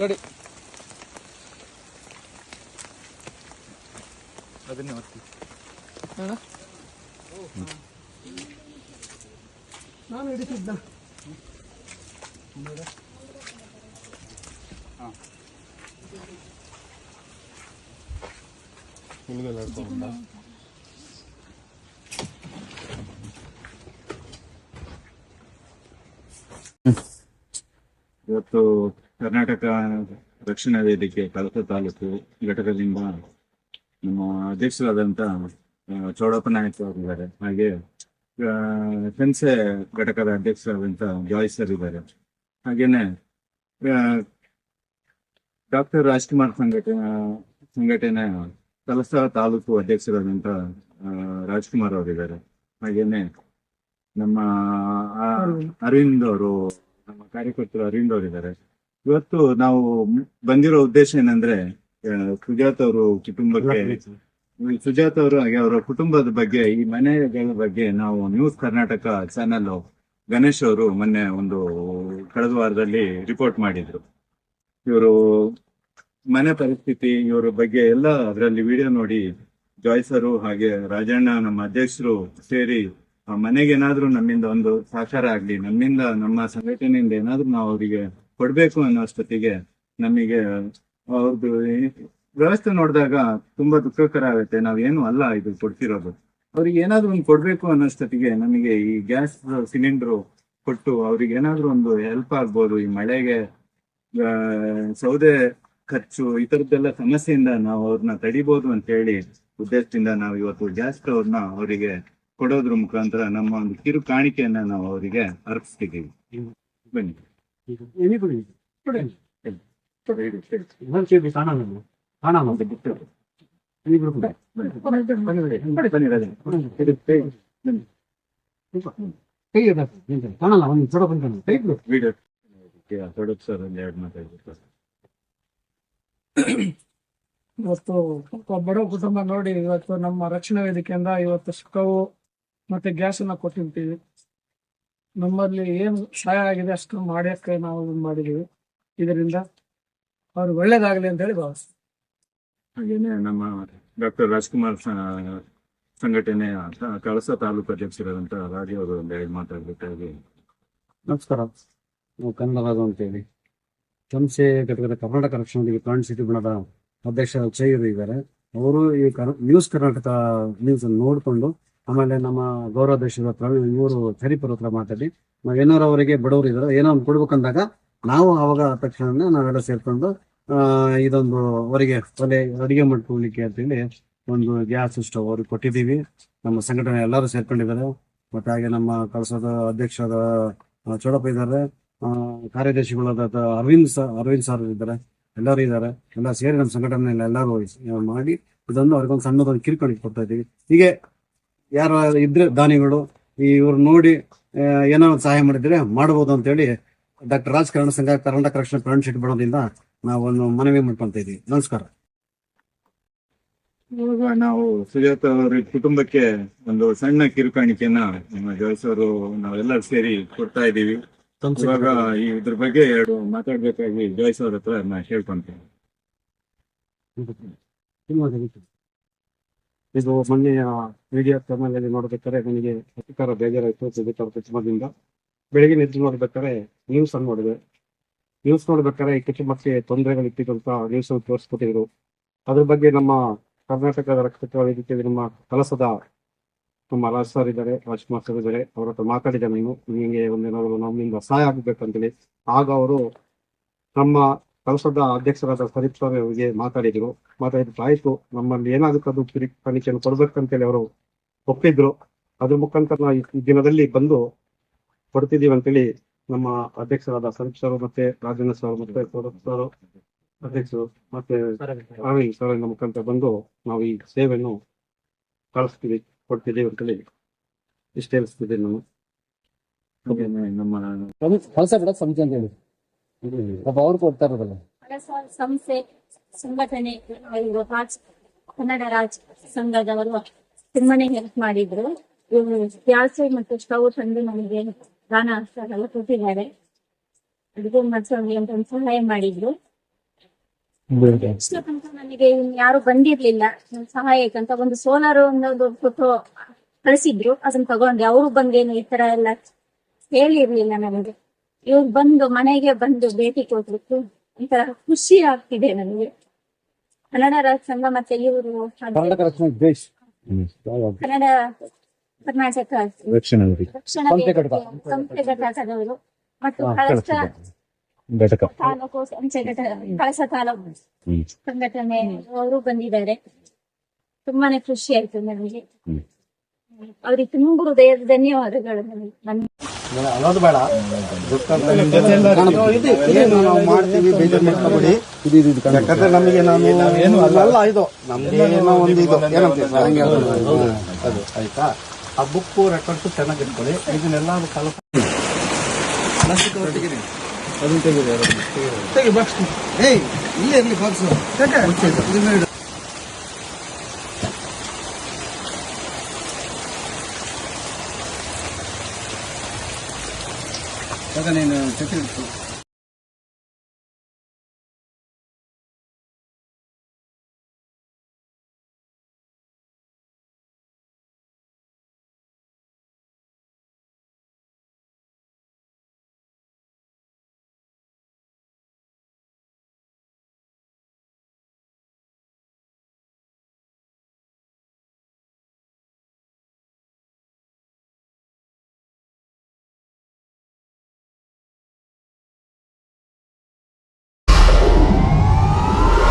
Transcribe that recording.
Ready അതിന് മത്തി ನಾನು ಹಿಡಿತಿದ್ದ ಇವತ್ತು ಕರ್ನಾಟಕ ರಕ್ಷಣಾ ವೇದಿಕೆ ಕಳಸ ತಾಲೂಕು ಘಟಕದಿಂದ ನಮ್ಮ ಅಧ್ಯಕ್ಷರಾದಂತ ಚೌಡಪ್ಪ ನಾಯಕ್ ಅವರಿದ್ದಾರೆ ಹಾಗೆ ಸೆನ್ಸೆ ಘಟಕದ ಅಧ್ಯಕ್ಷರಾದಂತ ಜಾಯ್ ಸರ್ ಇದ್ದಾರೆ. ಹಾಗೇನೆ ಡಾಕ್ಟರ್ ರಾಜ್ಕುಮಾರ್ ಸಂಘಟನೆ ಸಂಘಟನೆ ಕಲಸ ತಾಲೂಕು ಅಧ್ಯಕ್ಷರಾದಂತ ರಾಜ್ಕುಮಾರ್ ಅವರಿದ್ದಾರೆ. ಹಾಗೇನೆ ನಮ್ಮ ಅರವಿಂದ್ ಅವರು, ನಮ್ಮ ಕಾರ್ಯಕರ್ತರು ಅರವಿಂದ್ ಅವರಿದ್ದಾರೆ. ಇವತ್ತು ನಾವು ಬಂದಿರೋ ಉದ್ದೇಶ ಏನಂದ್ರೆ ಸುಜಾತ್ ಅವರು ಕುಟುಂಬಕ್ಕೆ, ಸುಜಾತ್ ಅವರು, ಹಾಗೆ ಅವರ ಕುಟುಂಬದ ಬಗ್ಗೆ, ಈ ಮನೆಗಳ ಬಗ್ಗೆ ನಾವು ನ್ಯೂಸ್ ಕರ್ನಾಟಕ ಚಾನೆಲ್ ಗಣೇಶ್ ಅವರು ಮೊನ್ನೆ ಒಂದು, ಕಳೆದ ವಾರದಲ್ಲಿ ರಿಪೋರ್ಟ್ ಮಾಡಿದ್ರು. ಇವರು ಮನೆ ಪರಿಸ್ಥಿತಿ, ಇವರ ಬಗ್ಗೆ ಎಲ್ಲ ಅದರಲ್ಲಿ ವಿಡಿಯೋ ನೋಡಿ ಜಾಯ್ಸರು ಹಾಗೆ ರಾಜಣ್ಣ ನಮ್ಮ ಅಧ್ಯಕ್ಷರು ಸೇರಿ ಮನೆಗೆ ಏನಾದ್ರೂ ನಮ್ಮಿಂದ ಒಂದು ಸಹಕಾರ ಆಗ್ಲಿ, ನಮ್ಮಿಂದ ನಮ್ಮ ಸಂಘಟನೆಯಿಂದ ಏನಾದ್ರೂ ನಾವು ಅವರಿಗೆ ಕೊಡ್ಬೇಕು ಅನ್ನೋ ಅಷ್ಟೊತ್ತಿಗೆ ನಮಗೆ ಅವ್ರದ್ದು ವ್ಯವಸ್ಥೆ ನೋಡಿದಾಗ ತುಂಬಾ ದುಃಖಕರ ಆಗುತ್ತೆ. ನಾವೇನು ಅಲ್ಲ ಇದು ಕೊಡ್ತಿರೋದು. ಅವ್ರಿಗೆ ಏನಾದ್ರು ಒಂದು ಕೊಡ್ಬೇಕು ಅನ್ನೋಷ್ಟೊತ್ತಿಗೆ ನಮಗೆ ಈ ಗ್ಯಾಸ್ ಸಿಲಿಂಡರ್ ಕೊಟ್ಟು ಅವ್ರಿಗೆ ಏನಾದ್ರು ಒಂದು ಹೆಲ್ಪ್ ಆಗ್ಬೋದು. ಈ ಮಳೆಗೆ ಸೌದೆ ಖರ್ಚು ಈ ತರದ್ದೆಲ್ಲ ಸಮಸ್ಯೆಯಿಂದ ನಾವು ಅವ್ರನ್ನ ತಡಿಬಹುದು ಅಂತ ಹೇಳಿ ಉದ್ದೇಶದಿಂದ ನಾವು ಇವತ್ತು ಜಾಸ್ತಿ ಅವ್ರನ್ನ ಅವರಿಗೆ ಕೊಡೋದ್ರ ಮುಖಾಂತರ ನಮ್ಮ ಒಂದು ಕಿರು ಕಾಣಿಕೆಯನ್ನ ನಾವು ಅವರಿಗೆ ಅರ್ಪಿಸ್ತಿದ್ದೀವಿ. ಬನ್ನಿ. ಸರ್ ಒಂದು ಎರಡು ಮಾತಾಡ್ಬಿಟ್ಟು ಇವತ್ತು ಬಡವ ಬಡ ಕುಟುಂಬ ನೋಡಿ ಇವತ್ತು ನಮ್ಮ ರಕ್ಷಣಾ ವೇದಿಕೆಯಿಂದ ಇವತ್ತು ಸ್ಟವ್ ಮತ್ತೆ ಗ್ಯಾಸ್ ಅನ್ನ ಕೊಟ್ಟಿರ್ತೀವಿ. ನಮ್ಮಲ್ಲಿ ಏನು ಸಹಾಯ ಆಗಿದೆ ಅಷ್ಟು ಮಾಡೋಕ್ಕೆ ನಾವು ಇದು ಮಾಡಿದೀವಿ. ಇದರಿಂದ ಅವ್ರು ಒಳ್ಳೇದಾಗಲಿ ಅಂತ ಹೇಳಿ ಭಾವಿಸ್ತೀವಿ. ಹಾಗೇನೆ ನಮ್ಮ ಡಾಕ್ಟರ್ ರಾಜ್ಕುಮಾರ್ ಸಂಘಟನೆ ಸಂಘಟನೆಯ ಕಳಸ ತಾಲೂಕು ಅಧ್ಯಕ್ಷರಾದಂತಹ ರಾಜೀವ್ ಅವರು ಒಂದು ಹೇಳಿ ಮಾತಾಡ್ಬೇಕಾಗಿ. ನಮಸ್ಕಾರ. ನಾವು ಕನ್ನಡರಾಜು ಅಂತೇಳಿ. ಸಂಸ್ಥೆ ಘಟಕದ ಕರ್ನಾಟಕ ರಕ್ಷಣೆಗೆ ಕಾಣಿಸಿದ ಸಿಟಿ ಬಣದ ಅಧ್ಯಕ್ಷ ಚೈರು ಇದ್ದಾರೆ. ಅವರು ಈ ನ್ಯೂಸ್ ಕರ್ನಾಟಕ ನ್ಯೂಸ್ ಅನ್ನು ನೋಡಿಕೊಂಡು, ಆಮೇಲೆ ನಮ್ಮ ಗೌರವಾಧ್ಯಕ್ಷರ ಪ್ರವೀಣ್ ಇವರು ಹರಿಪುರ ಹತ್ರ ಮಾತಾಡಿ, ನಾವು ಏನಾರು ಅವರಿಗೆ ಬಡವರು ಇದ್ದಾರೆ. ಏನೋ ಒಂದು ಕೊಡ್ಬೇಕಂದಾಗ ನಾವು ಅವಾಗ ತಕ್ಷಣ ನಾವೆಲ್ಲ ಸೇರ್ಕೊಂಡು ಇದೊಂದು ಅವರಿಗೆ ಒಲೆ ಅಡಿಗೆ ಮಾಡ್ಕೊಳ್ಳಿಕ್ಕೆ ಅಂತೇಳಿ ಒಂದು ಗ್ಯಾಸ್ ಸ್ಟವ್ ಅವ್ರಿಗೆ ಕೊಟ್ಟಿದ್ದೀವಿ. ನಮ್ಮ ಸಂಘಟನೆ ಎಲ್ಲರೂ ಸೇರ್ಕೊಂಡಿದ್ದಾರೆ. ಮತ್ತೆ ಹಾಗೆ ನಮ್ಮ ಕಳಸದ ಅಧ್ಯಕ್ಷರ ಚೋಡಪ್ಪ ಇದ್ದಾರೆ. ಕಾರ್ಯದರ್ಶಿಗಳಾದ ಅರವಿಂದ್ ಸರ್ ಅರವಿಂದ್ ಸರ್ ಇದ್ದಾರೆ. ಎಲ್ಲರೂ ಇದ್ದಾರೆ. ಎಲ್ಲ ಸೇರಿ ನಮ್ಮ ಸಂಘಟನೆ ಎಲ್ಲರೂ ಮಾಡಿ ಇದೊಂದು ಅವ್ರಿಗೊಂದು ಸಣ್ಣದೊಂದು ಕಿರಿಕೊಂಡು ಕೊಡ್ತಾ ಇದ್ದೀವಿ. ಹೀಗೆ ಯಾರು ಇದ್ರೆ ದಾನಿಗಳು ಇವ್ರು ನೋಡಿ ಏನೋ ಸಹಾಯ ಮಾಡಿದ್ರೆ ಮಾಡಬಹುದು ಅಂತೇಳಿ ಡಾಕ್ಟರ್ ರಾಜಕಾರಣ ಸಂಘ ಕರ್ನಾಟಕ ರಕ್ಷಣಾ ಪ್ಲಾಂಟ್ ಶೀಟ್ ಬಿಡೋದ್ರಿಂದ ನಾವೊಂದು ಮನವಿ ಮಾಡ್ಕೊಂತ ಇದ್ದೀವಿ. ನಮಸ್ಕಾರ. ಇವಾಗ ನಾವು ಸುಜಾತ ಅವರ ಕುಟುಂಬಕ್ಕೆ ಒಂದು ಸಣ್ಣ ಕಿರುಕಾಣಿಕೆಯನ್ನ ನಮ್ಮ ಜೋಯ್ಸ್ ನಾವೆಲ್ಲರೂ ಸೇರಿ ಕೊಡ್ತಾ ಇದ್ದೀವಿ. ಇವಾಗ ಇದ್ರ ಬಗ್ಗೆ ಎರಡು ಮಾತಾಡ್ಬೇಕಾಗಿ ಜೋಯ್ಸ್ ಅವ್ರ ಹತ್ರ ನಾ ಹೇಳ್ಕೊಂತೀನಿ ಇದು ಮೊನ್ನೆ ಮೀಡಿಯಾ ಚಾನಲ್ ನೋಡ್ಬೇಕಾದ್ರೆ ನನಗೆ ಅಧಿಕಾರ ಬೇಜಾರಾಯ್ತು ಅವ್ರ ಕುಟುಂಬದಿಂದ ಬೆಳಿಗ್ಗೆ ನಿದ್ರೆ ನೋಡ್ಬೇಕಾದ್ರೆ ನ್ಯೂಸ್ ಅನ್ನು ನೋಡಿದೆ. ನ್ಯೂಸ್ ನೋಡ್ಬೇಕಾದ್ರೆ ಈ ಮಕ್ಕಳಿಗೆ ತೊಂದರೆಗಳು ಇಟ್ಟಿದ್ದಂತ ನ್ಯೂಸ್ ತೋರಿಸ್ಕೊಟ್ಟಿದ್ರು. ಅದ್ರ ಬಗ್ಗೆ ನಮ್ಮ ಕರ್ನಾಟಕದ ರಕ್ಷಕ ವೇದಿಕೆ ನಮ್ಮ ಕಲಸದ ರಾಜ್ ಸರ್ ಇದ್ದಾರೆ ರಾಜ್ಕುಮಾರ್ ಸರ್ ಇದ್ದಾರೆ ಅವ್ರ ಹತ್ರ ಮಾತಾಡಿದೆ ನೀವು ನಿಮಗೆ ಒಂದೇನಾದ್ರು ನಮ್ಮಿಂದ ಸಹಾಯ ಆಗ್ಬೇಕಂತೇಳಿ. ಆಗ ಅವರು ನಮ್ಮ ಸಂಸದ ಅಧ್ಯಕ್ಷರಾದ ಸರೀಪ್ ಸರ್ ಅವರಿಗೆ ಮಾತಾಡಿದ್ರು. ಮಾತಾಡಿದ್ರು ಆಯ್ತು. ನಮ್ಮಲ್ಲಿ ಏನಾಗುತ್ತದು ಕಿರಿ ತನಿಖೆಯನ್ನು ಕೊಡ್ಬೇಕಂತೇಳಿ ಅವರು ಒಪ್ಪಿದ್ರು. ಅದ್ರ ಮುಖಾಂತರ ನಾವು ಈ ದಿನದಲ್ಲಿ ಬಂದು ಕೊಡ್ತಿದೀವಿ ಅಂತೇಳಿ ನಮ್ಮ ಅಧ್ಯಕ್ಷರಾದ ಸರೀಪ್ ಸರ್ ಮತ್ತೆ ರಾಜೇಂದ್ರ ಸರ್ ಮತ್ತೆ ಸೌರಭ್ ಸರ್ ಅಧ್ಯಕ್ಷರು ಮತ್ತೆ ಅರವಿಂದ್ ಸರ್. ಮುಖಾಂತರ ಬಂದು ನಾವು ಈ ಸೇವೆಯನ್ನು ಕಳಿಸ್ತೀವಿ. ಕೊಡ್ತಿದ್ದೀವಿ ಅಂತೇಳಿ ಇಷ್ಟ ಹೇಳಿಸ್ತಿದ್ದೀನಿ ನಾವು ನಮ್ಮ ಕಳಸ ಬಿಡ ಸಂಜೆ ಅಂತ ಹೇಳಿ. ಪಾಪ ಅವ್ರು ಕೊಡ್ತಾ ಇರೋದಲ್ಲ. ಸಂಸ್ಥೆ ಸಂಘಟನೆ ರಾಜ್ ಕನ್ನಡ ರಾಜ್ ಸಂಘದವರು ತುಂಬಾನೇ ಹೆಲ್ಪ್ ಮಾಡಿದ್ರು. ಇವರು ಗ್ಯಾಸ್ ಮತ್ತು ಸ್ಟವ್ ತಂದು ನಮಗೆ ದಾನ ಎಲ್ಲ ಕೊಟ್ಟಿದ್ದಾರೆ. ಅಡುಗೆ ಮಾಡ್ಸೋಂಗೆ ಅಂತ ಒಂದು ಸಹಾಯ ಮಾಡಿದ್ರು. ಇಷ್ಟು ತನಕ ನನಗೆ ಯಾರು ಬಂದಿರ್ಲಿಲ್ಲ. ನನ್ ಸಹಾಯಕ್ಕಂತ ಒಂದು ಸೋಲಾರ್ ಒಂದು ಫೋಟೋ ಕಳಿಸಿದ್ರು. ಅದನ್ನ ತಗೊಂಡೆ. ಅವ್ರು ಬಂದೇನು ಈ ತರ ಎಲ್ಲ ಹೇಳಿರ್ಲಿಲ್ಲ ನನಗೆ. ಇವ್ರು ಬಂದು ಮನೆಗೆ ಬಂದು ಭೇಟಿ ಕೊಟ್ಬಿಟ್ಟು ಒಂಥರ ಖುಷಿ ಆಗ್ತಿದೆ ನನಗೆ. ಕನ್ನಡ ರಾಜ್ಯ ಸಂಘ ಮತ್ತೆ ಇವರು ಕನ್ನಡ ಕರ್ನಾಟಕ ರಕ್ಷಣಾ ಸಂಸ್ಥೆ ಘಟಕದವರು ಮತ್ತು ಹಾ, ಕಳಸ ಘಟಕ. ತಾಲೂಕು ಸಂಸ್ಥೆ ಘಟಕ ಕಳಸ ತಾಲೂಕು ಸಂಘಟನೆ ಅವರು ಬಂದಿದ್ದಾರೆ. ತುಂಬಾನೇ ಖುಷಿ ಆಯ್ತು ನನಗೆ. ಅವ್ರಿಗೆ ತುಂಬ ಹೃದಯದ ಧನ್ಯವಾದಗಳು. ನನಗೆ ನನ್ನ ಅನ್ನೋದು ಬೇಡ. ಏನು ನಾವು ಮಾಡ್ತೀವಿ ಬೇಜಾರ್ ಮಾಡ್ಕೊಬೇಡಿ. ಯಾಕಂದ್ರೆ ನಮಗೆ ನಾನು ಅಲ್ಲ. ಇದು. ನಮ್ಗೆ ಏನೋ ಒಂದು ಇದು. ಅದು ಆಯ್ತಾ? ಆ ಬುಕ್ಕು ರೆಕಾರ್ಡ್ಸ್ ಚೆನ್ನಾಗಿ ಇಟ್ಕೊಳ್ಳಿ ಇದನ್ನೆಲ್ಲ ಕಾಲ ಏಯ್ ಇಲ್ಲೇ ಇರ್ಲಿ ಬಾಕ್ಸ್ ನೀನು ಚಟ್ನಿ